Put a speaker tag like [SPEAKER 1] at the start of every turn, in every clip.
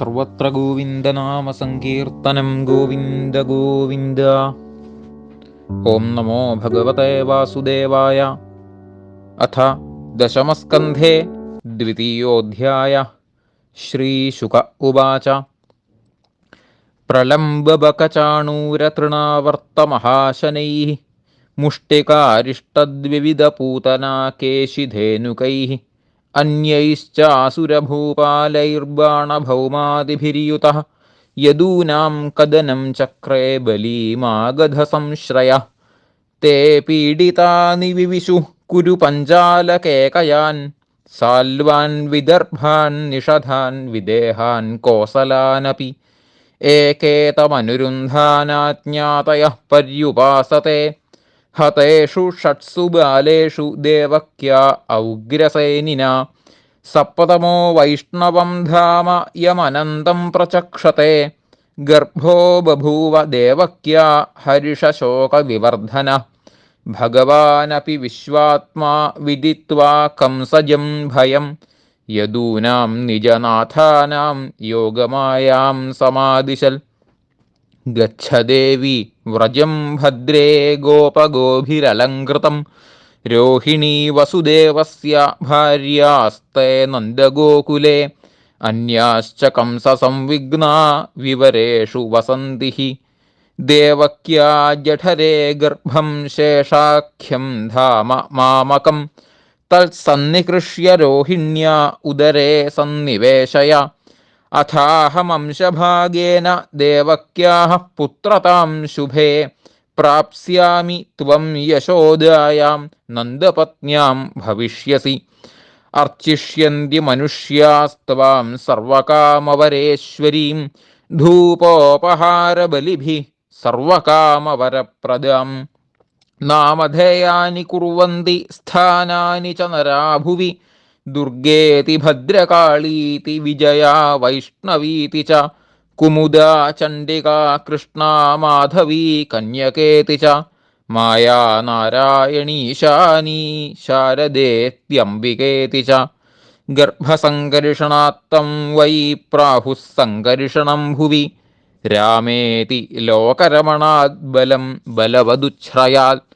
[SPEAKER 1] സർവത്ര ഗോവിന്ദനാമസങ്കീർത്തനം ഗോവിന്ദ ഗോവിന്ദ ഓം നമോ ഭഗവതേ വാസുദേവായ അഥ ദശമസ്കന്ധേ द्वितीयोऽध्यायः। श्रीशुक उवाच। प्रलम्बबकचाणूरतृणावर्तमहाशनैः मुष्टिकारिष्टद्विविधपूतना केशिधेनुकैः अन्यैश्चासुरभूपालैर्बाणभौमादिभिर्युतः यदूनां कदनं चक्रे बलीमागधसंश्रयः ते पीडितानि विविशुः कुरु पञ्चालकेकयान् साल्वान् विदर्भान् निषधान् विदेहान् कोसलानपि एकेतमनुरुन्धानाज्ञातयः पर्युपासते हतेषु षट्सु बालेषु देवक्या औग्रसेनिना। सप्तमो वैष्णवं धाम यमनन्तं प्रचक्षते। गर्भो बभूव देवक्या हर्षशोकविवर्धनः। भगवानपि विश्वात्मा विदित्वा कंसजं भयं। यदूनां निजनाथानां योगमायां समादिशल् गच्छदेवि व्रजं भद्रे गोपगोभिरलङ्कृतं। रोहिणी वसुदेवस्य भार्यास्ते नन्दगोकुले, अन्याश्च कंससंविघ्ना विवरेषु वसन्ति। हि देवक्या जठरे गर्भं शेषाख्यं धाम मामकं। तत्सन्निकृष्य रोहिण्या उदरे सन्निवेशय। अथाहमंशभागेन देवक्याः पुत्रतां शुभे प्राप्स्यामि त्वं यशोदायां नन्दपत्न्यां भविष्यसि। अर्चिष्यन्ति मनुष्यास्त्वां सर्वकामवरेश्वरीं धूपोपहारबलिभिः सर्वकामवरप्रदाम्। नामधेयानि कुर्वन्ति स्थानानि च नरा भुवि दुर्गेति भद्रकाळीति विजया वैष्णवीति च कुमुदा चण्डिका कृष्णा माधवी कन्यकेति च माया नारायणीशानी शारदेत्यम्बिकेति च गर्भसङ्कर्षणात्तं वै प्राहुः सङ्कर्षणं भुवि रामेति लोकरमणाद्बलं बलवदुच्छ्रयात्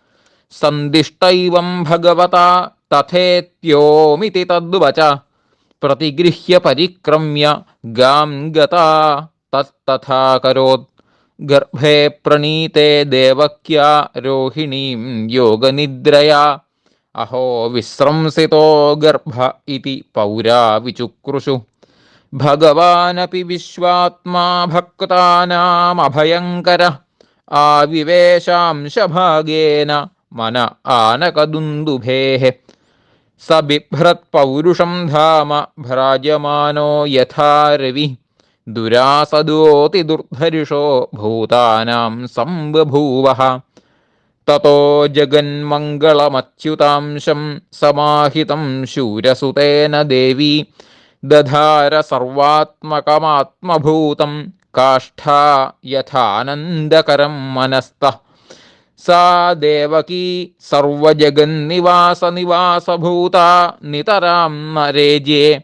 [SPEAKER 1] सन्दिष्टैवं भगवता तथेत्योमिति तद्वच प्रतिगृह्य परिक्रम्य गां गता तत्तथा करोत्। गर्भे प्रणीते देवक्या रोहिणीं योगनिद्रया। अहो विस्रंसितो गर्भ इति पौरा विचुक्रुषु। भगवानपि विश्वात्मा भक्तानामभयङ्करः आविवेशांशभागेन मन आनकदुन्दुभेः। स बिभ्रत्पौरुषं धाम भ्राजमानो यथा रविः। दुरासदोऽतिदुर्धरिषो भूतानां सम्बभूवः ततो जगन्मङ्गलमच्युतांशं समाहितं शूरसुतेन देवी। दधार सर्वात्मकमात्मभूतं काष्ठा यथानन्दकरं मनस्तः। सा देवकी सर्वजगन्निवासनिवासभूता नितरां नरेज्ये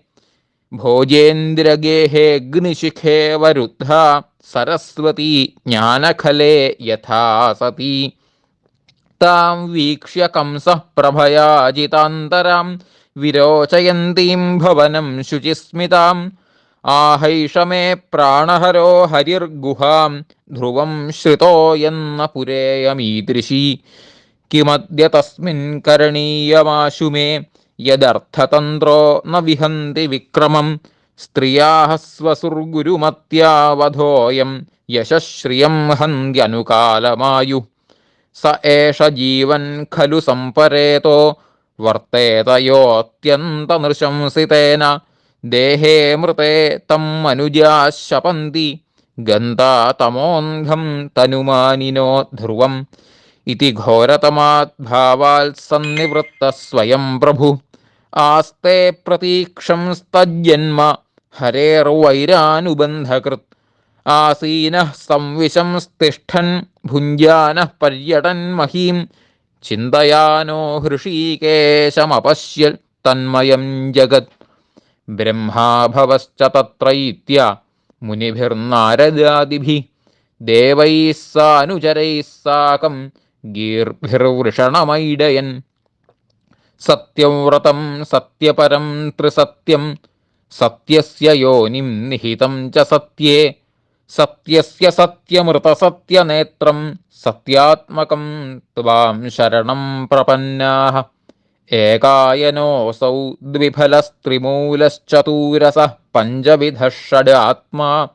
[SPEAKER 1] भोजेन्द्रगेहेऽग्निशिखे वरुद्धा, सरस्वती ज्ञानखले यथा सती। तां वीक्ष्य कंसः प्रभयाजितान्तरां, विरोचयन्तीं भवनं शुचिस्मिताम्। ആഹൈഷമേ പ്രാണഹരോ ഹരിർഗുഹാം ധ്രുവം ശ്രുതോ എന്ന പുരേയമീദൃശി. കിമദ്യ തസ്മിൻ കരണീയമാശു മേ യദർത്ഥതന്ത്രോ ന വിഹന്തി വിക്രമം സ്ത്രിയാഹ സ്വസുർഗുരുമത്യാവധോയം യശശ്രിയം ഹന്ത്യനുകാലമായു. സ ഏഷ ജീവൻ ഖലു സമ്പരേതോ വർത്തേതയോത്യന്തനൃശംസിതേന वर्तेतयोऽत्यन्तनृशंसितेन देहे मृते तं मनुजा शपन्ति गन्ता तमोऽन्धं तनुमानिनो ध्रुवम् इति घोरतमात् भावात् सन्निवृत्तः स्वयं प्रभु आस्ते प्रतीक्षंस्तज्जन्म हरेर्वैरानुबन्धकृत् आसीनः संविशंस्तिष्ठन् भुञ्जानः पर्यटन् महीं चिन्तयानो हृषीकेशमपश्य तन्मयं जगत् ब्रह्माभवश्च तत्रैत्य മുനിഭിർനാരദാദിഭി ദേവൈः സാനുചരൈः സാകം ഗീർഭിർവൃഷണമൈഡയൻ സത്യവ്രതം സത്യപരം ത്രിസത്യം സത്യസ്യ യോനിം നിഹിതം ച സത്യേ സത്യസ്യ സത്യമൃതസത്യനേത്രം സത്യാത്മകം ത്വാം ശരണം പ്രപന്നാഃ एकायनोऽसौ द्विफलस्त्रिमूलश्चतूरसः पञ्चविधः षड् आत्मा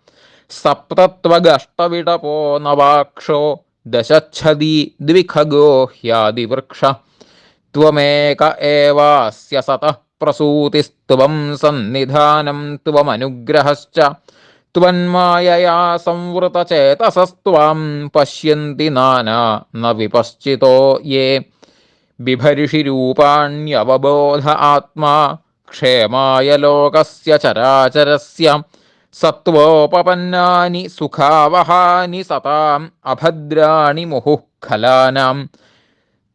[SPEAKER 1] सप्तत्वगष्टविटपो नवाक्षो दशच्छदी द्विखगो ह्यादिवृक्ष त्वमेक एवास्य सतः प्रसूतिस्त्वं सन्निधानं त्वमनुग्रहश्च। त्वन्मायया संवृतचेतसस्त्वां पश्यन्ति नाना न विपश्चितो ये। बिभर्षिरूपाण्यवबोध आत्मा क्षेमाय लोकस्य चराचरस्य सत्त्वोपपन्नानि सुखावहानि सताम् अभद्राणि मुहुः खलानां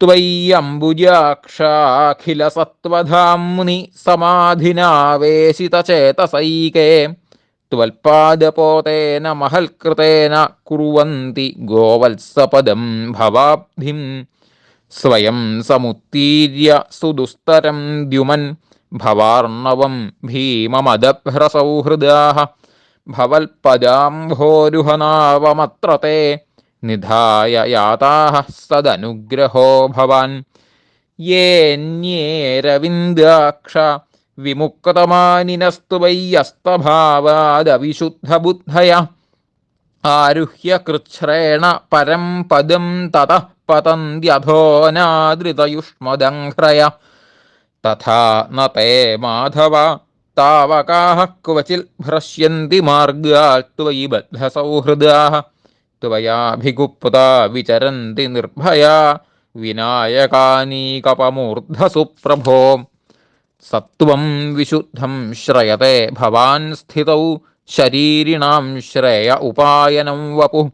[SPEAKER 1] त्वय्यम्बुजाक्षाखिलसत्त्वधाम्नि समाधिनावेशितचेतसैके त्वल्पादपोतेन महल्कृतेन कुर्वन्ति भवाब्धिम् സ്വയം സമുത്തീര്യ സുദുസ്തരം ദ്യുമൻ ഭവാർണവം ഭീമമദഭ്രസൗഹൃദാഹ ഭവൽപദാംഭോരുഹനാവമത്ര തേ നിധായ യാതാഹ സദനുഗ്രഹോ ഭവാൻ. യേന്യേരവിന്ദാക്ഷ വിമുക്തമാനിനസ്തു വയ്യസ്തഭാവാദവിശുദ്ധബുദ്ധയ ആരുഹ്യ കൃച്ഛ്രേണ പരം പദം തതഃ पतन्त्यथो नादृतयुष्मदङ्घ्रय। तथा न ते माधव, तावकाः क्वचिल् भ्रश्यन्ति मार्गात् त्वयि बद्धसौहृदाः त्वयाभिगुप्ता विचरन्ति निर्भया विनायकानीकपमूर्धसुप्रभो सत्वं विशुद्धं श्रयते भवान् स्थितौ, शरीरिणां श्रेय उपायनं वपुः।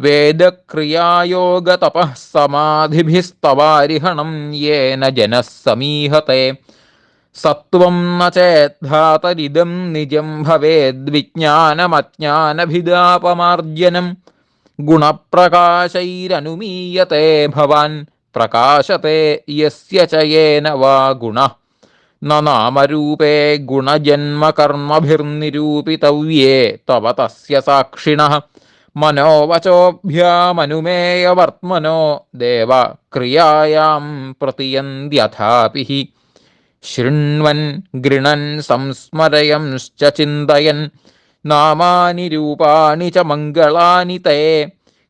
[SPEAKER 1] വേദക്രിയായോഗതപഃ സമാധിഭിസ്തവാരിഹണം യേന ജനഃ സമീഹത്തെ സത്വം ന ചേദ്ധാതരിദം നിജം ഭവേദ്വിജ്ഞാനമജ്ഞാനഭിതാപമാർജനം ഗുണപ്രകാശൈരനുമീയത്തെ ഭവാൻ പ്രകാശത്തെ യസ്യ ചയേന വാ ഗുണ. നാമരൂപേ ഗുണജന്മകർമ്മഭിർനിരൂപിതവ്യേ തവ തസ്യ സാക്ഷിണഃ. मनोवचोभ्यामनुमेयवर्त्मनो देव क्रियायां प्रतियन्त्यथापि हि शृण्वन् गृणन् संस्मरयंश्च चिन्तयन् नामानि रूपाणि च मङ्गलानि ते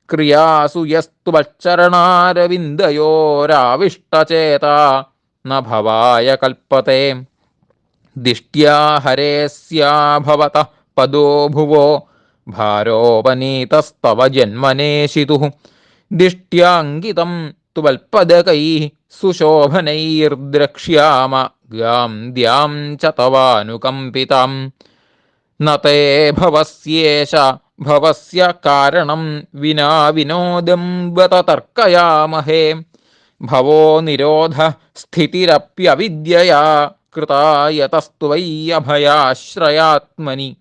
[SPEAKER 1] क्रियासु यस्त्वच्चरणारविन्दयोराविष्टचेता न भवाय कल्पते दिष्ट्या हरेस्या भवतः पदो भुवो भारोपनीतस्तव जन्मनेशितुः दिष्ट्याङ्गितं त्वल्पदकैः सुशोभनैर्द्रक्ष्याम। गां द्यां च तवानुकम्पिताम्। न ते भवस्येष, भवस्य कारणं विना विनोदं बत तर्कयामहे भवो निरोध स्थितिरप्यविद्यया, कृता यतस्त्वय्यभयाश्रयात्मनि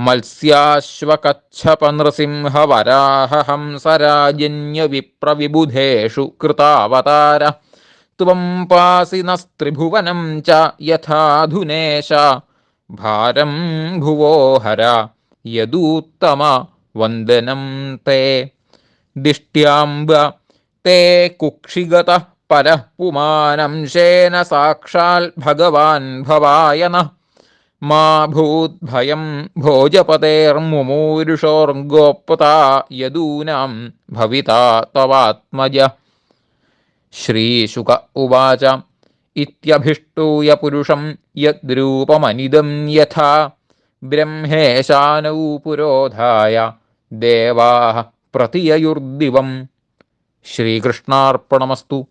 [SPEAKER 1] मत्स्याश्वकच्छपनृसिंहवराहहंसराजन्यविप्रविबुधेषु कृतावतार। त्वं पासि नस्त्रिभुवनं च यथाधुनेश। भारं भुवो हर, यदूत्तम वन्दनं ते। दिष्ट्याम्ब, ते कुक्षिगतः परः पुमानंशेन साक्षात् भगवान् മാ ഭൂദ്ഭയം ഭോജപതേർമുമൂരുഷോർഗോപ്പത യദൂനാം ഭവിത തവാത്മജ ശ്രീശുക ഉവാച ഇത്യഭിഷ്ടൂയ പുരുഷം യദ്രൂപമനിതം യഥാ ബ്രഹ്മേശാനൗ പുരോധായ ദേവാ പ്രതിയയുർദിവം ശ്രീകൃഷ്ണാർപ്പണമസ്തു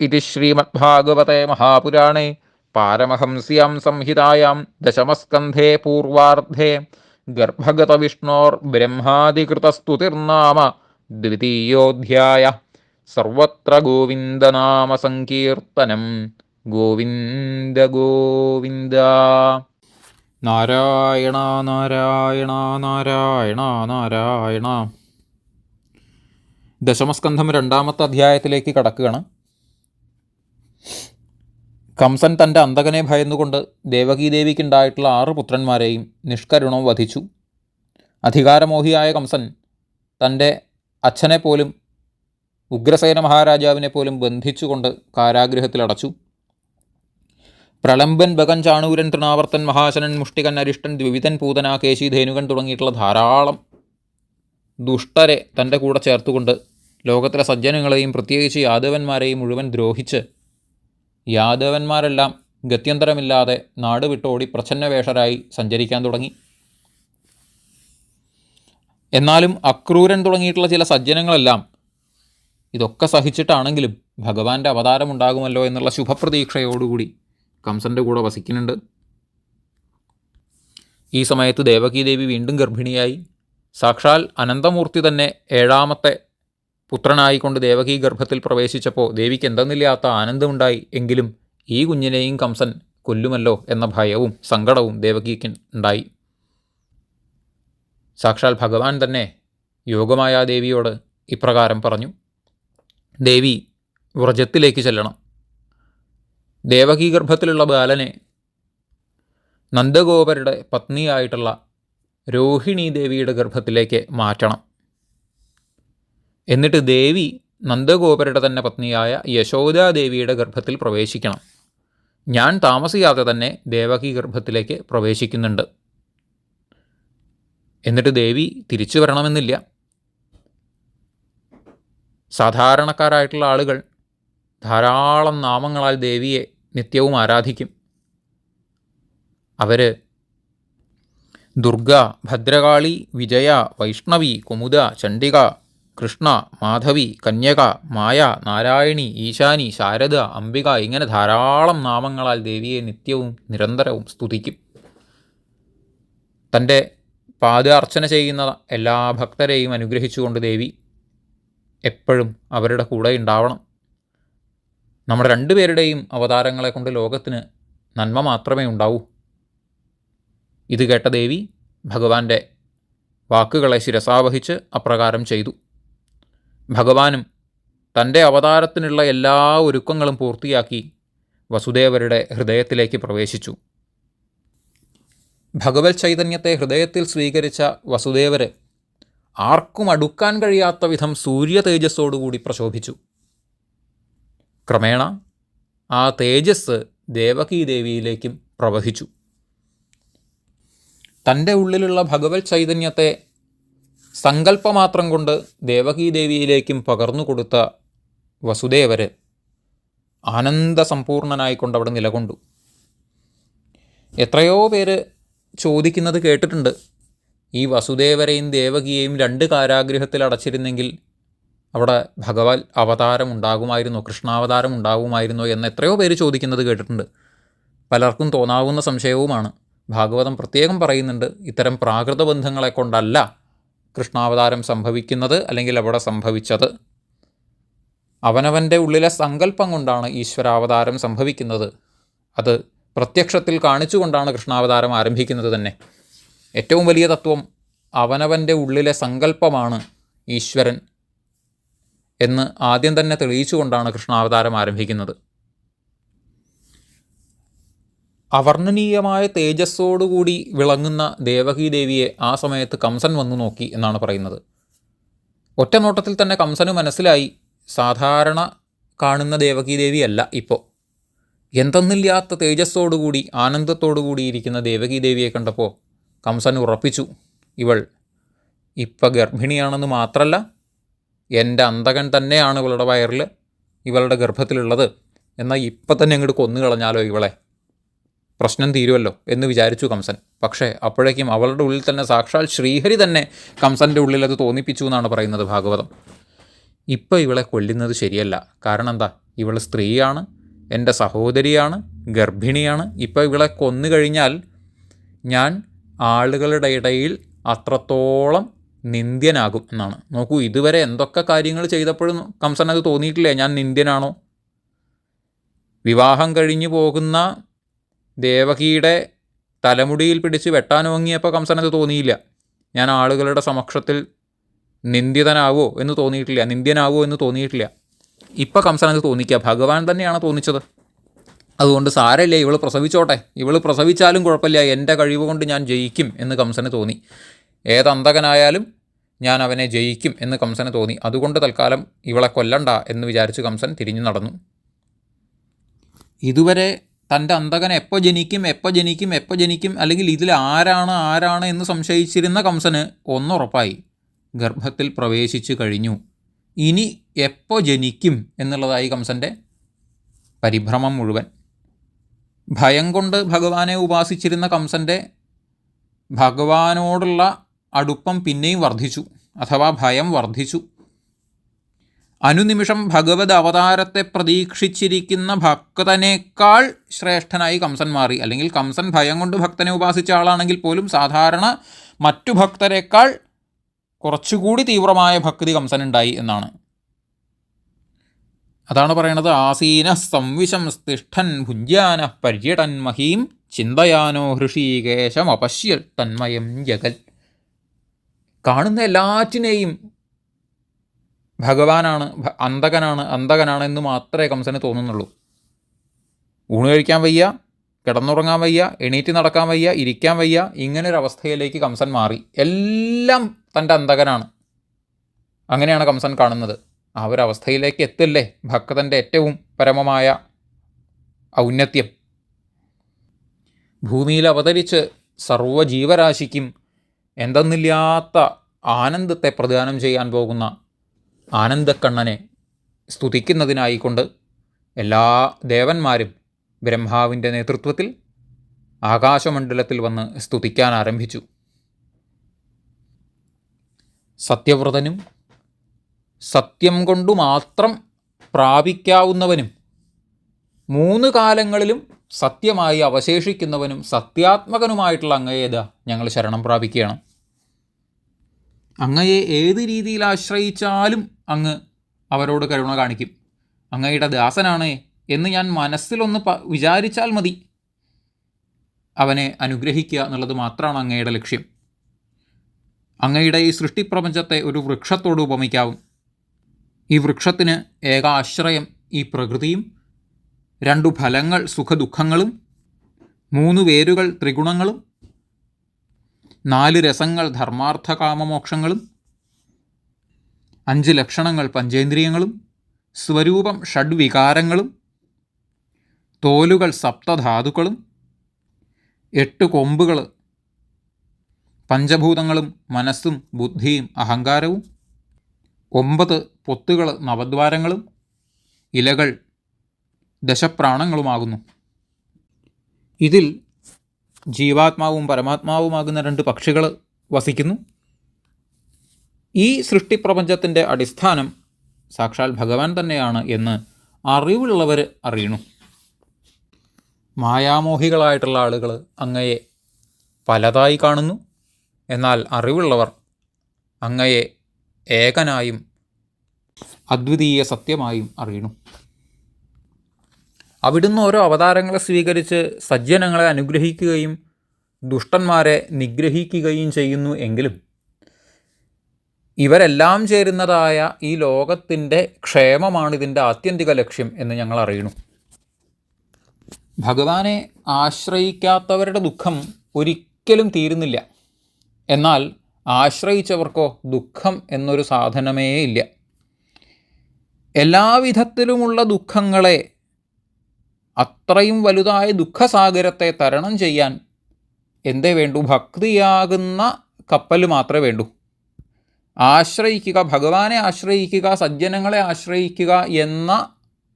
[SPEAKER 1] ഇതി ശ്രീമദ്ഭാഗവതേ മഹാപുരാണേ പാരമഹംസ്യാം സംഹിതായാം ദശമസ്കന്ധേ പൂർവാർദ്ധേ ഗർഭഗതവിഷ്ണോർ ബ്രഹ്മാതികൃതസ്തുതിർനാമ ദ്വിതീയോധ്യായ. സർവത്ര ഗോവിന്ദനാമ സങ്കീർത്തനം ഗോവിന്ദ ഗോവിന്ദ. നാരായണ നാരായണ നാരായണ നാരായണ. ദശമസ്കന്ധം രണ്ടാമത്തെ അധ്യായത്തിലേക്ക് കടക്കുകയാണ്. കംസൻ തന്റെ അന്തകനെ ഭയന്നുകൊണ്ട് ദേവകീദേവിക്കുണ്ടായിട്ടുള്ള ആറ് പുത്രന്മാരെയും നിഷ്കരുണം വധിച്ചു. അധികാരമോഹിയായ കംസൻ തന്റെ അച്ഛനെ പോലും ഉഗ്രസേന മഹാരാജാവിനെ പോലും ബന്ധിച്ചുകൊണ്ട് കാരാഗ്രഹത്തിലടച്ചു പ്രളംബൻ ബകൻ ചാണൂരൻ തൃണാവർത്തൻ മഹാശനൻ മുഷ്ടികൻ അരിഷ്ടൻ ദ്വിവിധൻ പൂതന കേശി ധേനുകൻ തുടങ്ങിയിട്ടുള്ള ധാരാളം ദുഷ്ടരെ തന്റെ കൂടെ ചേർത്തുകൊണ്ട് ലോകത്തിലെ സജ്ജനങ്ങളെയും പ്രത്യേകിച്ച് യാദവന്മാരെയും മുഴുവൻ ദ്രോഹിച്ച് യാദവന്മാരെല്ലാം ഗത്യന്തരമില്ലാതെ നാട് വിട്ടോടി പ്രച്ഛന്നവേഷരായി സഞ്ചരിക്കാൻ തുടങ്ങി. എന്നാലും അക്രൂരൻ തുടങ്ങിയിട്ടുള്ള ചില സജ്ജനങ്ങളെല്ലാം ഇതൊക്കെ സഹിച്ചിട്ടാണെങ്കിലും ഭഗവാന്റെ അവതാരമുണ്ടാകുമല്ലോ എന്നുള്ള ശുഭപ്രതീക്ഷയോടുകൂടി കംസന്റെ കൂടെ വസിക്കുന്നുണ്ട്. ഈ സമയത്ത് ദേവകീദേവി വീണ്ടും ഗർഭിണിയായി. സാക്ഷാൽ അനന്തമൂർത്തി തന്നെ ഏഴാമത്തെ പുത്രനായിക്കൊണ്ട് ദേവകീ ഗർഭത്തിൽ പ്രവേശിച്ചപ്പോൾ ദേവിക്ക് എന്തെന്നില്ലാത്ത ആനന്ദമുണ്ടായി എങ്കിലും ഈ കുഞ്ഞിനെയും കംസൻ കൊല്ലുമല്ലോ എന്ന ഭയവും സങ്കടവും ദേവകിക്ക് ഉണ്ടായി. സാക്ഷാൽ ഭഗവാൻ തന്നെ യോഗമായ ദേവിയോട് ഇപ്രകാരം പറഞ്ഞു ദേവി വ്രജത്തിലേക്ക് ചെല്ലണം. ദേവകീ ഗർഭത്തിലുള്ള ബാലനെ നന്ദഗോപരുടെ പത്നിയായിട്ടുള്ള രോഹിണി ദേവിയുടെ ഗർഭത്തിലേക്ക് മാറ്റണം. എന്നിട്ട് ദേവി നന്ദഗോപരുടെ തന്നെ പത്നിയായ യശോദാദേവിയുടെ ഗർഭത്തിൽ പ്രവേശിക്കണം. ഞാൻ താമസിയാതെ തന്നെ ദേവകി ഗർഭത്തിലേക്ക് പ്രവേശിക്കുന്നുണ്ട്. എന്നിട്ട് ദേവി തിരിച്ചു വരണമെന്നില്ല. സാധാരണക്കാരായിട്ടുള്ള ആളുകൾ ധാരാളം നാമങ്ങളാൽ ദേവിയെ നിത്യവും ആരാധിക്കും. അവർ ദുർഗ ഭദ്രകാളി വിജയ വൈഷ്ണവി കുമുദ ചണ്ഡിക കൃഷ്ണ മാധവി കന്യക മായ നാരായണി ഈശാനി ശാരദ അംബിക ഇങ്ങനെ ധാരാളം നാമങ്ങളാൽ ദേവിയെ നിത്യവും നിരന്തരവും സ്തുതിക്കും. തന്റെ പാദാർച്ചന ചെയ്യുന്ന എല്ലാ ഭക്തരെയും അനുഗ്രഹിച്ചുകൊണ്ട് ദേവി എപ്പോഴും അവരുടെ കൂടെ ഉണ്ടാവണം. നമ്മുടെ രണ്ടുപേരുടെയും അവതാരങ്ങളെ കൊണ്ട് ലോകത്തിന് നന്മ മാത്രമേ ഉണ്ടാവൂ. ഇത് കേട്ട ദേവി ഭഗവാന്റെ വാക്കുകളെ ശിരസാവഹിച്ച് അപ്രകാരം ചെയ്തു. ഭഗവാനും തന്റെ അവതാരത്തിനുള്ള എല്ലാ ഒരുക്കങ്ങളും പൂർത്തിയാക്കി വസുദേവരുടെ ഹൃദയത്തിലേക്ക് പ്രവേശിച്ചു. ഭഗവത് ചൈതന്യത്തെ ഹൃദയത്തിൽ സ്വീകരിച്ച വസുദേവര് ആർക്കും അടുക്കാൻ കഴിയാത്ത വിധം സൂര്യ തേജസ്സോടുകൂടി പ്രശോഭിച്ചു. ക്രമേണ ആ തേജസ് ദേവകീദേവിയിലേക്കും പ്രവഹിച്ചു. തന്റെ ഉള്ളിലുള്ള ഭഗവത് ചൈതന്യത്തെ സങ്കല്പമാത്രം കൊണ്ട് ദേവകീദേവിയിലേക്കും പകർന്നു കൊടുത്ത വസുദേവര് ആനന്ദസമ്പൂർണനായിക്കൊണ്ട് അവിടെ നിലകൊണ്ടു. എത്രയോ പേര് ചോദിക്കുന്നത് കേട്ടിട്ടുണ്ട്. ഈ വസുദേവരെയും ദേവകിയെയും രണ്ട് കാരാഗ്രഹത്തിൽ അടച്ചിരുന്നെങ്കിൽ അവിടെ ഭഗവാൻ അവതാരം ഉണ്ടാകുമായിരുന്നോ കൃഷ്ണാവതാരം ഉണ്ടാകുമായിരുന്നോ എന്ന് എത്രയോ പേര് ചോദിക്കുന്നത് കേട്ടിട്ടുണ്ട്. പലർക്കും തോന്നാവുന്ന സംശയവുമാണ്. ഭാഗവതം പ്രത്യേകം പറയുന്നുണ്ട് ഇത്തരം പ്രാകൃത ബന്ധങ്ങളെ കൊണ്ടല്ല കൃഷ്ണാവതാരം സംഭവിക്കുന്നത് അല്ലെങ്കിൽ അവിടെ സംഭവിച്ചത്? അവനവന്റെ ഉള്ളിലെ സങ്കല്പം കൊണ്ടാണ് ഈശ്വരാവതാരം സംഭവിക്കുന്നത്. അത് പ്രത്യക്ഷത്തിൽ കാണിച്ചുകൊണ്ടാണ് കൃഷ്ണാവതാരം ആരംഭിക്കുന്നത് തന്നെ. ഏറ്റവും വലിയ തത്വം അവനവന്റെ ഉള്ളിലെ സങ്കല്പമാണ് ഈശ്വരൻ എന്ന് ആദ്യം തന്നെ തെളിയിച്ചുകൊണ്ടാണ് കൃഷ്ണാവതാരം ആരംഭിക്കുന്നത്. അവർണനീയമായ തേജസ്സോടുകൂടി വിളങ്ങുന്ന ദേവകി ദേവിയെ ആ സമയത്ത് കംസൻ വന്നു നോക്കി എന്നാണ് പറയുന്നത്. ഒറ്റ നോട്ടത്തിൽ തന്നെ കംസന് മനസ്സിലായി സാധാരണ കാണുന്ന ദേവകീ ദേവിയല്ല ഇപ്പോൾ എന്തെന്നില്ലാത്ത തേജസ്സോടുകൂടി ആനന്ദത്തോടുകൂടി ഇരിക്കുന്ന ദേവകീ ദേവിയെ കണ്ടപ്പോൾ കംസൻ ഉറപ്പിച്ചു. ഇവൾ ഇപ്പം ഗർഭിണിയാണെന്ന് മാത്രമല്ല എന്റെ അന്തകൻ തന്നെയാണ് ഇവളുടെ വയറിൽ ഇവളുടെ ഗർഭത്തിലുള്ളത്. എന്നാൽ ഇപ്പം തന്നെ അങ്ങോട്ട് കൊന്നു കളഞ്ഞാലോ ഇവളെ? പ്രശ്നം തീരുമല്ലോ എന്ന് വിചാരിച്ചു കംസൻ. പക്ഷേ അപ്പോഴേക്കും അവളുടെ ഉള്ളിൽ തന്നെ സാക്ഷാൽ ശ്രീഹരി തന്നെ കംസന്റെ ഉള്ളിൽ അത് തോന്നിപ്പിച്ചു എന്നാണ് പറയുന്നത് ഭാഗവതം. ഇപ്പോൾ ഇവളെ കൊല്ലുന്നത് ശരിയല്ല. കാരണം എന്താ? ഇവൾ സ്ത്രീയാണ് എന്റെ സഹോദരിയാണ് ഗർഭിണിയാണ്. ഇപ്പോൾ ഇവളെ കൊന്നു കഴിഞ്ഞാൽ ഞാൻ ആളുകളുടെ ഇടയിൽ അത്രത്തോളം നിന്ദ്യനാകും എന്നാണ്. നോക്കൂ ഇതുവരെ എന്തൊക്കെ കാര്യങ്ങൾ ചെയ്തപ്പോഴും കംസൻ അത് തോന്നിയിട്ടില്ലേ? ഞാൻ നിന്ദ്യനാണോ? വിവാഹം കഴിഞ്ഞു പോകുന്ന ദേവകിയുടെ തലമുടിയിൽ പിടിച്ച് വെട്ടാനോങ്ങിയപ്പോൾ കംസനത് തോന്നിയില്ല. ഞാൻ ആളുകളുടെ സമക്ഷത്തിൽ നിന്ദിതനാവോ എന്ന് തോന്നിയിട്ടില്ല. നിന്ദ്യനാവോ എന്ന് തോന്നിയിട്ടില്ല. ഇപ്പം കംസനത് തോന്നിക്കുക ഭഗവാൻ തന്നെയാണ് തോന്നിച്ചത്? അതുകൊണ്ട് സാരമില്ല ഇവൾ പ്രസവിച്ചോട്ടെ. ഇവൾ പ്രസവിച്ചാലും കുഴപ്പമില്ല. എന്റെ കഴിവ് കൊണ്ട് ഞാൻ ജയിക്കും എന്ന് കംസന് തോന്നി. ഏതന്തകനായാലും ഞാൻ അവനെ ജയിക്കും എന്ന് കംസന് തോന്നി. അതുകൊണ്ട് തൽക്കാലം ഇവളെ കൊല്ലണ്ട എന്ന് വിചാരിച്ച് കംസൻ തിരിഞ്ഞു നടന്നു. ഇതുവരെ തന്റെ അന്തകൻ എപ്പോൾ ജനിക്കും എപ്പോൾ ജനിക്കും എപ്പോൾ ജനിക്കും അല്ലെങ്കിൽ ഇതിൽ ആരാണ് ആരാണ് എന്ന് സംശയിച്ചിരുന്ന കംസന് ഒന്നുറപ്പായി ഗർഭത്തിൽ പ്രവേശിച്ചു കഴിഞ്ഞു. ഇനി എപ്പോൾ ജനിക്കും എന്നുള്ളതായി കംസന്റെ പരിഭ്രമം മുഴുവൻ. ഭയം കൊണ്ട് ഭഗവാനെ ഉപാസിച്ചിരുന്ന കംസന്റെ ഭഗവാനോടുള്ള അടുപ്പം പിന്നെയും വർദ്ധിച്ചു അഥവാ ഭയം വർദ്ധിച്ചു. അനുനിമിഷം ഭഗവത് അവതാരത്തെ പ്രതീക്ഷിച്ചിരിക്കുന്ന ഭക്തനേക്കാൾ ശ്രേഷ്ഠനായി കംസൻ മാറി. അല്ലെങ്കിൽ കംസൻ ഭയം കൊണ്ട് ഭക്തനെ ഉപാസിച്ച ആളാണെങ്കിൽ പോലും സാധാരണ മറ്റു ഭക്തരെക്കാൾ കുറച്ചുകൂടി തീവ്രമായ ഭക്തി കംസനുണ്ടായി എന്നാണ്. അതാണ് പറയണത്. ആസീന സംവിശം സ്തിഷ്ഠൻ ഭുഞ്ജാന പര്യടൻ മഹീം ചിന്തയാനോ ഹൃഷീകേശം അപശ്യൽ തന്മയം ജഗൽ കാണുന്ന എല്ലാറ്റിനെയും ഭഗവാനാണ് അന്തകനാണ് അന്തകനാണ് എന്ന് മാത്രമേ കംസന് തോന്നുന്നുള്ളൂ. ഊണ് കഴിക്കാൻ വയ്യ കിടന്നുറങ്ങാൻ വയ്യ എണീറ്റ് നടക്കാൻ വയ്യ ഇരിക്കാൻ വയ്യ ഇങ്ങനൊരവസ്ഥയിലേക്ക് കംസൻ മാറി. എല്ലാം തന്റെ അന്തകനാണ് അങ്ങനെയാണ് കംസൻ കാണുന്നത്. ആ ഒരു അവസ്ഥയിലേക്ക് എത്തില്ലേ? ഭക്തന്റെ ഏറ്റവും പരമമായ ഔന്നത്യം. ഭൂമിയിൽ അവതരിച്ച് സർവജീവരാശിക്കും എന്തെന്നില്ലാത്ത ആനന്ദത്തെ പ്രദാനം ചെയ്യാൻ പോകുന്ന ആനന്ദക്കണ്ണനെ സ്തുതിക്കുന്നതിനായിക്കൊണ്ട് എല്ലാ ദേവന്മാരും ബ്രഹ്മാവിന്റെ നേതൃത്വത്തിൽ ആകാശമണ്ഡലത്തിൽ വന്ന് സ്തുതിക്കാൻ ആരംഭിച്ചു. സത്യവ്രതനും സത്യം കൊണ്ടു മാത്രം പ്രാപിക്കാവുന്നവനും മൂന്ന് കാലങ്ങളിലും സത്യമായി അവശേഷിക്കുന്നവനും സത്യാത്മകനുമായിട്ടുള്ള അങ്ങയേത ഞങ്ങൾ ശരണം പ്രാപിക്കുകയാണ്. അങ്ങയെ ഏത് രീതിയിൽ ആശ്രയിച്ചാലും അങ്ങ് അവരോട് കരുണ കാണിക്കും. അങ്ങയുടെ ദാസനാണ് എന്ന് ഞാൻ മനസ്സിലൊന്ന് വിചാരിച്ചാൽ മതി. അവനെ അനുഗ്രഹിക്കുക എന്നുള്ളത് മാത്രമാണ് അങ്ങയുടെ ലക്ഷ്യം. അങ്ങയുടെ ഈ സൃഷ്ടിപ്രപഞ്ചത്തെ ഒരു വൃക്ഷത്തോട് ഉപമിക്കാവും. ഈ വൃക്ഷത്തിന് ഏക ആശ്രയം ഈ പ്രകൃതിയും രണ്ടു ഫലങ്ങൾ സുഖദുഃഖങ്ങളും മൂന്ന് വേരുകൾ ത്രിഗുണങ്ങളും നാല് രസങ്ങൾ ധർമാർത്ഥ കാമമോക്ഷങ്ങളും അഞ്ച് ലക്ഷണങ്ങൾ പഞ്ചേന്ദ്രിയങ്ങളും സ്വരൂപം ഷഡ്വികാരങ്ങളും തോലുകൾ സപ്തധാതുക്കളും എട്ട് കൊമ്പുകൾ പഞ്ചഭൂതങ്ങളും മനസ്സും ബുദ്ധിയും അഹങ്കാരവും ഒമ്പത് പൊത്തുകൾ നവദ്വാരങ്ങളും ഇലകൾ ദശപ്രാണങ്ങളുമാകുന്നു. ഇതിൽ ജീവാത്മാവും പരമാത്മാവുമാകുന്ന രണ്ട് പക്ഷികൾ വസിക്കുന്നു. ഈ സൃഷ്ടിപ്രപഞ്ചത്തിന്റെ അടിസ്ഥാനം സാക്ഷാൽ ഭഗവാൻ തന്നെയാണ് എന്ന് അറിവുള്ളവർ അറിയണു. മായാമോഹികളായിട്ടുള്ള ആളുകൾ അങ്ങയെ പലതായി കാണുന്നു. എന്നാൽ അറിവുള്ളവർ അങ്ങയെ ഏകനായും അദ്വിതീയ സത്യമായും അറിയണു. അവിടുന്ന് ഓരോ അവതാരങ്ങളെ സ്വീകരിച്ച് സജ്ജനങ്ങളെ അനുഗ്രഹിക്കുകയും ദുഷ്ടന്മാരെ നിഗ്രഹിക്കുകയും ചെയ്യുന്നു എങ്കിലും ഇവരെല്ലാം ചേരുന്നതായ ഈ ലോകത്തിന്റെ ക്ഷേമമാണ് ഇതിന്റെ ആത്യന്തിക ലക്ഷ്യം എന്ന് ഞങ്ങൾ അറിയണു ഭഗവാനെ ആശ്രയിക്കാത്തവരുടെ ദുഃഖം ഒരിക്കലും തീരുന്നില്ല. എന്നാൽ ആശ്രയിച്ചവർക്കോ ദുഃഖം എന്നൊരു സാധനമേ ഇല്ല. എല്ലാവിധത്തിലുമുള്ള ദുഃഖങ്ങളെ അത്രയും വലുതായ ദുഃഖസാഗരത്തെ തരണം ചെയ്യാൻ എന്തേ വേണ്ടു? ഭക്തിയാകുന്ന കപ്പൽ മാത്രമേ വേണ്ടൂ. ആശ്രയിക്കുക ഭഗവാനെ ആശ്രയിക്കുക സജ്ജനങ്ങളെ ആശ്രയിക്കുക എന്ന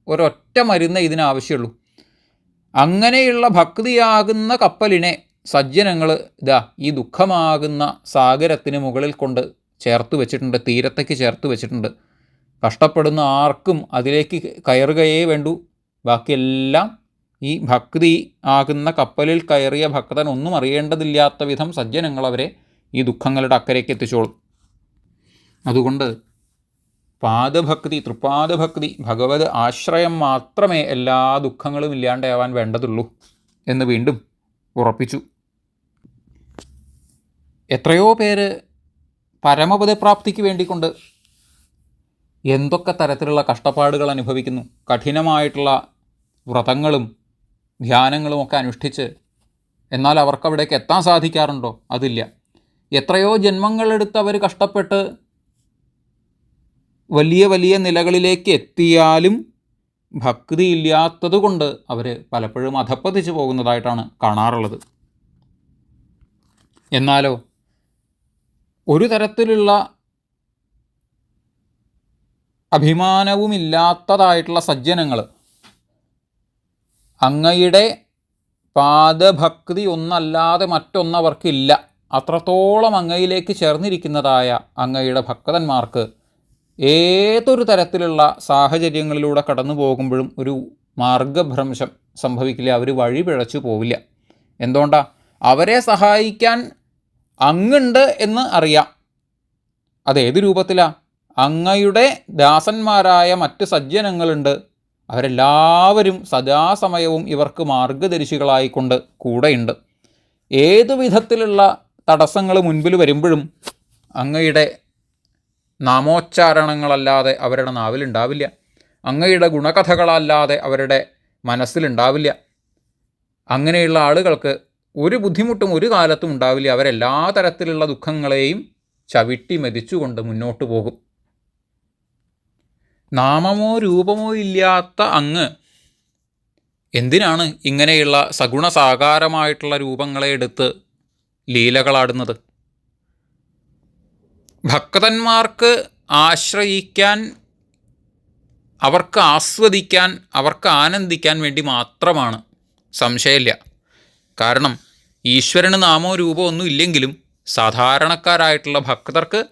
[SPEAKER 1] ഒരൊറ്റ മരുന്ന് ഇതിനാവശ്യമുള്ളൂ അങ്ങനെയുള്ള ഭക്തിയാകുന്ന കപ്പലിനെ സജ്ജനങ്ങൾ ഇതാ ഈ ദുഃഖമാകുന്ന സാഗരത്തിന് മുകളിൽ കൊണ്ട് ചേർത്ത് വെച്ചിട്ടുണ്ട് തീരത്തേക്ക് ചേർത്ത് വെച്ചിട്ടുണ്ട്. കഷ്ടപ്പെടുന്ന ആർക്കും അതിലേക്ക് കയറുകയേ വേണ്ടൂ. ബാക്കിയെല്ലാം ഈ ഭക്തി ആകുന്ന കപ്പലിൽ കയറിയ ഭക്തൻ ഒന്നും അറിയേണ്ടതില്ലാത്ത വിധം സജ്ജനങ്ങൾ അവരെ ഈ ദുഃഖങ്ങളുടെ അക്കരയ്ക്ക് എത്തിച്ചോളും. അതുകൊണ്ട് പാദഭക്തി തൃപ്പാദഭക്തി ഭഗവത് ആശ്രയം മാത്രമേ എല്ലാ ദുഃഖങ്ങളും ഇല്ലാണ്ടാവാൻ വേണ്ടതുള്ളൂ എന്ന് വീണ്ടും ഉറപ്പിച്ചു. എത്രയോ പേര് പരമപദപ്രാപ്തിക്ക് വേണ്ടിക്കൊണ്ട് എന്തൊക്കെ തരത്തിലുള്ള കഷ്ടപ്പാടുകൾ അനുഭവിക്കുന്നു കഠിനമായിട്ടുള്ള വ്രതങ്ങളും ധ്യാനങ്ങളും ഒക്കെ അനുഷ്ഠിച്ച് എന്നാൽ അവർക്ക് അവിടേക്ക് എത്താൻ സാധിക്കാറുണ്ടോ? അതില്ല. എത്രയോ ജന്മങ്ങളെടുത്ത് അവർ കഷ്ടപ്പെട്ട് വലിയ വലിയ നിലകളിലേക്ക് എത്തിയാലും ഭക്തി ഇല്ലാത്തത് കൊണ്ട് അവർ പലപ്പോഴും അധപ്പതിച്ച് പോകുന്നതായിട്ടാണ് കാണാറുള്ളത്. എന്നാലോ ഒരു തരത്തിലുള്ള അഭിമാനവുമില്ലാത്തതായിട്ടുള്ള സജ്ജനങ്ങൾ അങ്ങയുടെ പാദഭക്തി ഒന്നല്ലാതെ മറ്റൊന്നവർക്കില്ല. അത്രത്തോളം അങ്ങയിലേക്ക് ചേർന്നിരിക്കുന്നതായ അങ്ങയുടെ ഭക്തന്മാർക്ക് ഏതൊരു തരത്തിലുള്ള സാഹചര്യങ്ങളിലൂടെ കടന്നു പോകുമ്പോഴും ഒരു മാർഗഭ്രംശം സംഭവിക്കില്ല അവർ വഴി പിഴച്ചു പോവില്ല. എന്തുകൊണ്ടാ? അവരെ സഹായിക്കാൻ അങ്ങുണ്ട് എന്ന് അറിയാം. അതേത് രൂപത്തിലാ? അങ്ങയുടെ ദാസന്മാരായ മറ്റ് സജ്ജനങ്ങളുണ്ട്. അവരെല്ലാവരും സദാസമയവും ഇവർക്ക് മാർഗദർശികളായിക്കൊണ്ട് കൂടെയുണ്ട്. ഏതു വിധത്തിലുള്ള തടസ്സങ്ങൾ മുൻപിൽ വരുമ്പോഴും അങ്ങയുടെ നാമോച്ചാരണങ്ങളല്ലാതെ അവരുടെ നാവിലുണ്ടാവില്ല. അങ്ങയുടെ ഗുണകഥകളല്ലാതെ അവരുടെ മനസ്സിലുണ്ടാവില്ല. അങ്ങനെയുള്ള ആളുകൾക്ക് ഒരു ബുദ്ധിമുട്ടും ഒരു കാലത്തും ഉണ്ടാവില്ല. അവരെല്ലാ തരത്തിലുള്ള ദുഃഖങ്ങളെയും ചവിട്ടി മെതിച്ചുകൊണ്ട് മുന്നോട്ട് പോകും. നാമമോ രൂപമോ ഇല്ലാത്ത അങ്ങ് എന്തിനാണ് ഇങ്ങനെയുള്ള സഗുണസാകാരമായിട്ടുള്ള രൂപങ്ങളെ എടുത്ത് ലീലകളാടുന്നത്? ഭക്തന്മാർക്ക് ആശ്രയിക്കാൻ അവർക്ക് ആസ്വദിക്കാൻ അവർക്ക് ആനന്ദിക്കാൻ വേണ്ടി മാത്രമാണ്. സംശയമില്ല. കാരണം ഈശ്വരന് നാമോ രൂപമോ ഒന്നും ഇല്ലെങ്കിലും സാധാരണക്കാരായിട്ടുള്ള ഭക്തർക്ക്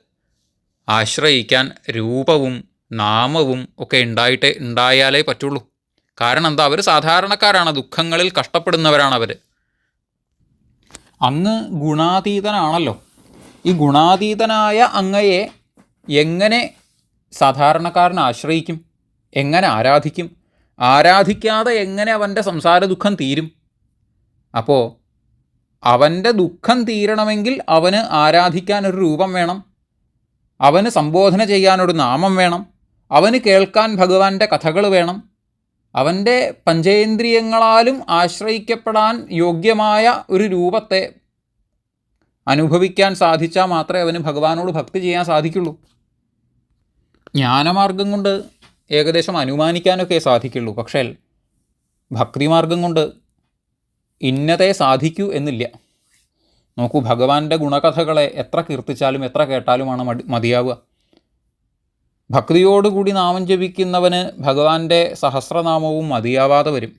[SPEAKER 1] ആശ്രയിക്കാൻ രൂപവും നാമവും ഒക്കെ ഉണ്ടായിട്ടേ ഉണ്ടായാലേ പറ്റുള്ളൂ. കാരണം എന്താ? അവർ സാധാരണക്കാരാണ്. ദുഃഖങ്ങളിൽ കഷ്ടപ്പെടുന്നവരാണ് അവർ അങ്ങ് ഗുണാതീതനാണല്ലോ. ഈ ഗുണാതീതനായ അങ്ങയെ എങ്ങനെ സാധാരണക്കാരൻ ആശ്രയിക്കും? എങ്ങനെ ആരാധിക്കും? ആരാധിക്കാതെ എങ്ങനെ അവന്റെ സംസാര ദുഃഖം തീരും? അപ്പോൾ അവന്റെ ദുഃഖം തീരണമെങ്കിൽ അവന് ആരാധിക്കാൻ ഒരു രൂപം വേണം. അവന് സംബോധന ചെയ്യാനൊരു നാമം വേണം. അവന് കേൾക്കാൻ ഭഗവാന്റെ കഥകൾ വേണം. അവന്റെ പഞ്ചേന്ദ്രിയങ്ങളാലും ആശ്രയിക്കപ്പെടാൻ യോഗ്യമായ ഒരു രൂപത്തെ അനുഭവിക്കാൻ സാധിച്ചാൽ മാത്രമേ അവന് ഭഗവാനോട് ഭക്തി ചെയ്യാൻ സാധിക്കുള്ളൂ. ജ്ഞാനമാർഗം കൊണ്ട് ഏകദേശം അനുമാനിക്കാനൊക്കെ സാധിക്കുള്ളൂ. പക്ഷേ ഭക്തിമാർഗം കൊണ്ട് ഇന്നതേ സാധിക്കൂ എന്നില്ല. നോക്കൂ ഭഗവാന്റെ ഗുണകഥകളെ എത്ര കീർത്തിച്ചാലും എത്ര കേട്ടാലുമാണ് മടി മതിയാവുക. ഭക്തിയോടുകൂടി നാമം ജപിക്കുന്നവന് ഭഗവാന്റെ സഹസ്രനാമവും മതിയാവാതെ വരും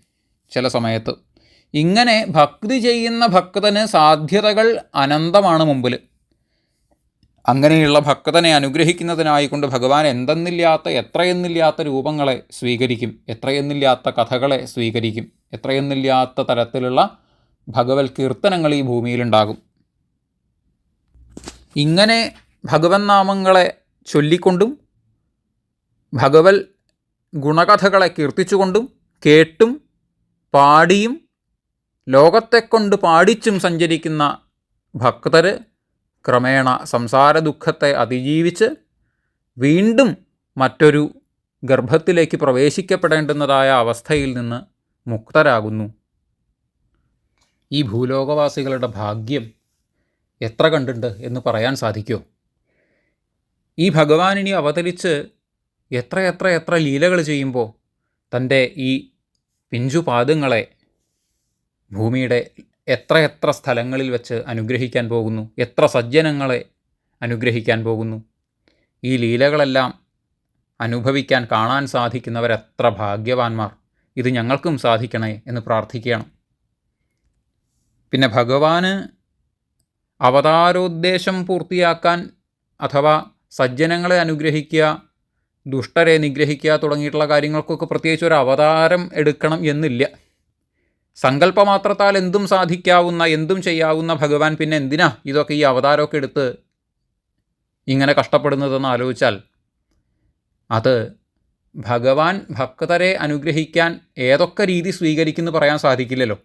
[SPEAKER 1] ചില സമയത്ത്. ഇങ്ങനെ ഭക്തി ചെയ്യുന്ന ഭക്തന് സാധ്യതകൾ അനന്തമാണ് മുമ്പിൽ അങ്ങനെയുള്ള ഭക്തനെ അനുഗ്രഹിക്കുന്നതിനായിക്കൊണ്ട് ഭഗവാൻ എന്തെന്നില്ലാത്ത എത്രയെന്നില്ലാത്ത രൂപങ്ങളെ സ്വീകരിക്കും എത്രയെന്നില്ലാത്ത കഥകളെ സ്വീകരിക്കും എത്രയെന്നില്ലാത്ത തരത്തിലുള്ള ഭഗവത് കീർത്തനങ്ങൾ ഈ ഭൂമിയിലുണ്ടാകും. ഇങ്ങനെ ഭഗവൻ നാമങ്ങളെ ചൊല്ലിക്കൊണ്ടും ഭഗവത് ഗുണകഥകളെ കീർത്തിച്ചുകൊണ്ടും കേട്ടും പാടിയും ലോകത്തെക്കൊണ്ട് പാടിച്ചും സഞ്ചരിക്കുന്ന ഭക്തർ ക്രമേണ സംസാര ദുഃഖത്തെ അതിജീവിച്ച് വീണ്ടും മറ്റൊരു ഗർഭത്തിലേക്ക് പ്രവേശിക്കപ്പെടേണ്ടുന്നതായ അവസ്ഥയിൽ നിന്ന് മുക്തരാകുന്നു. ഈ ഭൂലോകവാസികളുടെ ഭാഗ്യം എത്ര കണ്ടുണ്ട് എന്ന് പറയാൻ സാധിക്കുമോ ഈ ഭഗവാനിനി അവതരിച്ച് എത്ര എത്ര എത്ര ലീലകൾ ചെയ്യുമ്പോൾ തന്റെ ഈ പിഞ്ചുപാദങ്ങളെ ഭൂമിയുടെ എത്ര എത്ര സ്ഥലങ്ങളിൽ വെച്ച് അനുഗ്രഹിക്കാൻ പോകുന്നു? എത്ര സജ്ജനങ്ങളെ അനുഗ്രഹിക്കാൻ പോകുന്നു? ഈ ലീലകളെല്ലാം അനുഭവിക്കാൻ കാണാൻ സാധിക്കുന്നവരെത്ര ഭാഗ്യവാന്മാർ. ഇത് ഞങ്ങൾക്കും സാധിക്കണേ എന്ന് പ്രാർത്ഥിക്കുകയാണ്. പിന്നെ ഭഗവാന് അവതാരോദ്ദേശം പൂർത്തിയാക്കാൻ അഥവാ സജ്ജനങ്ങളെ അനുഗ്രഹിക്കുക ദുഷ്ടരെ നിഗ്രഹിക്കുക തുടങ്ങിയിട്ടുള്ള കാര്യങ്ങൾക്കൊക്കെ പ്രത്യേകിച്ച് ഒരു അവതാരം എടുക്കണം എന്നില്ല. സങ്കല്പമാത്രത്താൽ എന്തും സാധിക്കാവുന്ന എന്തും ചെയ്യാവുന്ന ഭഗവാൻ പിന്നെ എന്തിനാ ഇതൊക്കെ ഈ അവതാരമൊക്കെ എടുത്ത് ഇങ്ങനെ കഷ്ടപ്പെടുന്നതെന്ന് ആലോചിച്ചാൽ അത് ഭഗവാൻ ഭക്തരെ അനുഗ്രഹിക്കാൻ ഏതൊക്കെ രീതി സ്വീകരിക്കുന്നു പറയാൻ സാധിക്കില്ലല്ലോ.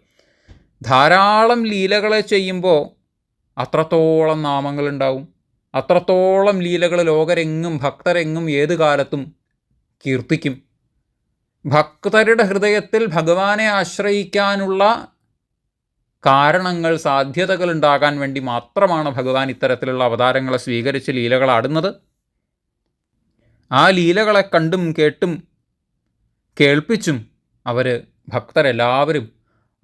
[SPEAKER 1] ധാരാളം ലീലകളെ ചെയ്യുമ്പോൾ അത്രത്തോളം നാമങ്ങളുണ്ടാവും. അത്രത്തോളം ലീലകൾ ലോകരെങ്ങും ഭക്തരെങ്ങും ഏത് കാലത്തും കീർത്തിക്കും. ഭക്തരുടെ ഹൃദയത്തിൽ ഭഗവാനെ ആശ്രയിക്കാനുള്ള കാരണങ്ങൾ സാധ്യതകൾ ഉണ്ടാകാൻ വേണ്ടി മാത്രമാണ് ഭഗവാൻ ഇത്തരത്തിലുള്ള അവതാരങ്ങളെ സ്വീകരിച്ച് ലീലകളാടുന്നത് ആ ലീലകളെ കണ്ടും കേട്ടും കേൾപ്പിച്ചും അവർ ഭക്തരെല്ലാവരും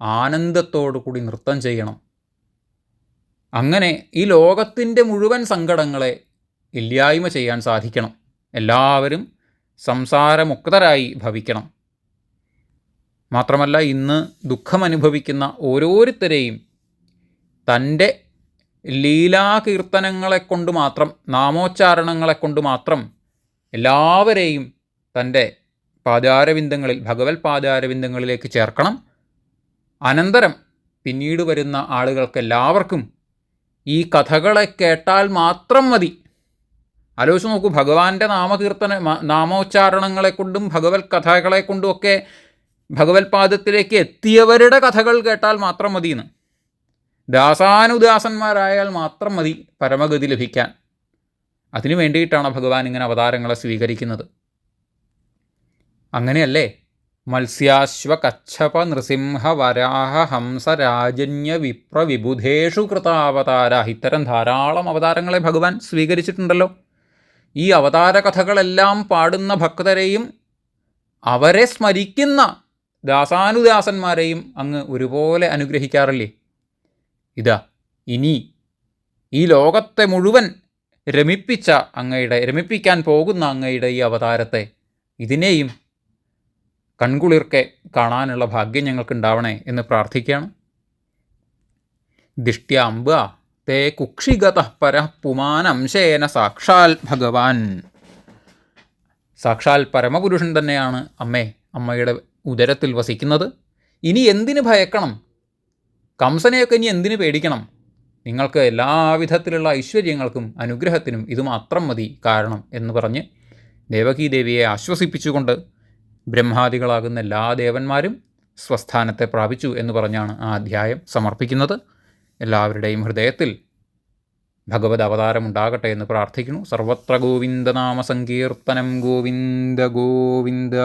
[SPEAKER 1] ആനന്ദത്തോടു കൂടി നൃത്തം ചെയ്യണം. അങ്ങനെ ഈ ലോകത്തിന്റെ മുഴുവൻ സങ്കടങ്ങളെ ഇല്ലായ്മ ചെയ്യാൻ സാധിക്കണം. എല്ലാവരും സംസാരമുക്തരായി ഭവിക്കണം. മാത്രമല്ല ഇന്ന് ദുഃഖമനുഭവിക്കുന്ന ഓരോരുത്തരെയും തന്റെ ലീലാകീർത്തനങ്ങളെ കൊണ്ട് മാത്രം നാമോച്ചാരണങ്ങളെ കൊണ്ട് മാത്രം എല്ലാവരെയും തന്റെ പാദാരവിന്ദങ്ങളിൽ ഭഗവത് പാദാരവിന്ദങ്ങളിലേക്ക് ചേർക്കണം. അനന്തരം പിന്നീട് വരുന്ന ആളുകൾക്ക് എല്ലാവർക്കും ഈ കഥകളെ കേട്ടാൽ മാത്രം മതി. ആലോചിച്ച് നോക്കൂ ഭഗവാന്റെ നാമകീർത്തന നാമോച്ചാരണങ്ങളെ കൊണ്ടും ഭഗവത് കഥകളെ കൊണ്ടും ഒക്കെ ഭഗവത് പാദത്തിലേക്ക് എത്തിയവരുടെ കഥകൾ കേട്ടാൽ മാത്രം മതിയെന്ന്. ദാസാനുദാസന്മാരായാൽ മാത്രം മതി പരമഗതി ലഭിക്കാൻ. അതിനു വേണ്ടിയിട്ടാണ് ഭഗവാൻ ഇങ്ങനെ അവതാരങ്ങളെ സ്വീകരിക്കുന്നത്. അങ്ങനെയല്ലേ? മത്സ്യാശ്വ കച്ഛപ നൃസിംഹ വരാഹ ഹംസ രാജന്യ വിപ്ര വിബുധേഷു കൃതാവതാര ഇത്തരം ധാരാളം അവതാരങ്ങളെ ഭഗവാൻ സ്വീകരിച്ചിട്ടുണ്ടല്ലോ. ഈ അവതാര കഥകളെല്ലാം പാടുന്ന ഭക്തരെയും അവരെ സ്മരിക്കുന്ന ദാസാനുദാസന്മാരെയും അങ്ങ് ഒരുപോലെ അനുഗ്രഹിക്കാറില്ലേ? ഇതാ ഇനി ഈ ലോകത്തെ മുഴുവൻ രമിപ്പിച്ച അങ്ങയുടെ രമിപ്പിക്കാൻ പോകുന്ന അങ്ങയുടെ ഈ അവതാരത്തെ ഇതിനെയും കൺകുളിർക്കെ കാണാനുള്ള ഭാഗ്യം ഞങ്ങൾക്കുണ്ടാവണേ എന്ന് പ്രാർത്ഥിക്കുകയാണ്. ദിഷ്ട്യാംബ തേ കുക്ഷിഗത പര പുമാനംശേന സാക്ഷാൽ ഭഗവാൻ. സാക്ഷാൽ പരമപുരുഷൻ തന്നെയാണ് അമ്മേ അമ്മയുടെ ഉദരത്തിൽ വസിക്കുന്നത്? ഇനി എന്തിന് ഭയക്കണം? കംസനെയൊക്കെ ഇനി എന്തിന് പേടിക്കണം? നിങ്ങൾക്ക് എല്ലാവിധത്തിലുള്ള ഐശ്വര്യങ്ങൾക്കും അനുഗ്രഹത്തിനും ഇത് മാത്രം മതി കാരണം എന്ന് പറഞ്ഞ് ദേവകീദേവിയെ ആശ്വസിപ്പിച്ചുകൊണ്ട് ബ്രഹ്മാദികളാകുന്ന എല്ലാ ദേവന്മാരും സ്വസ്ഥാനത്തെ പ്രാപിച്ചു എന്ന് പറഞ്ഞാണ് ആ അധ്യായം സമർപ്പിക്കുന്നത്. എല്ലാവരുടെയും ഹൃദയത്തിൽ ഭഗവത് അവതാരം ഉണ്ടാകട്ടെ എന്ന് പ്രാർത്ഥിക്കുന്നു. സർവത്ര ഗോവിന്ദനാമ സങ്കീർത്തനം. ഗോവിന്ദ ഗോവിന്ദ.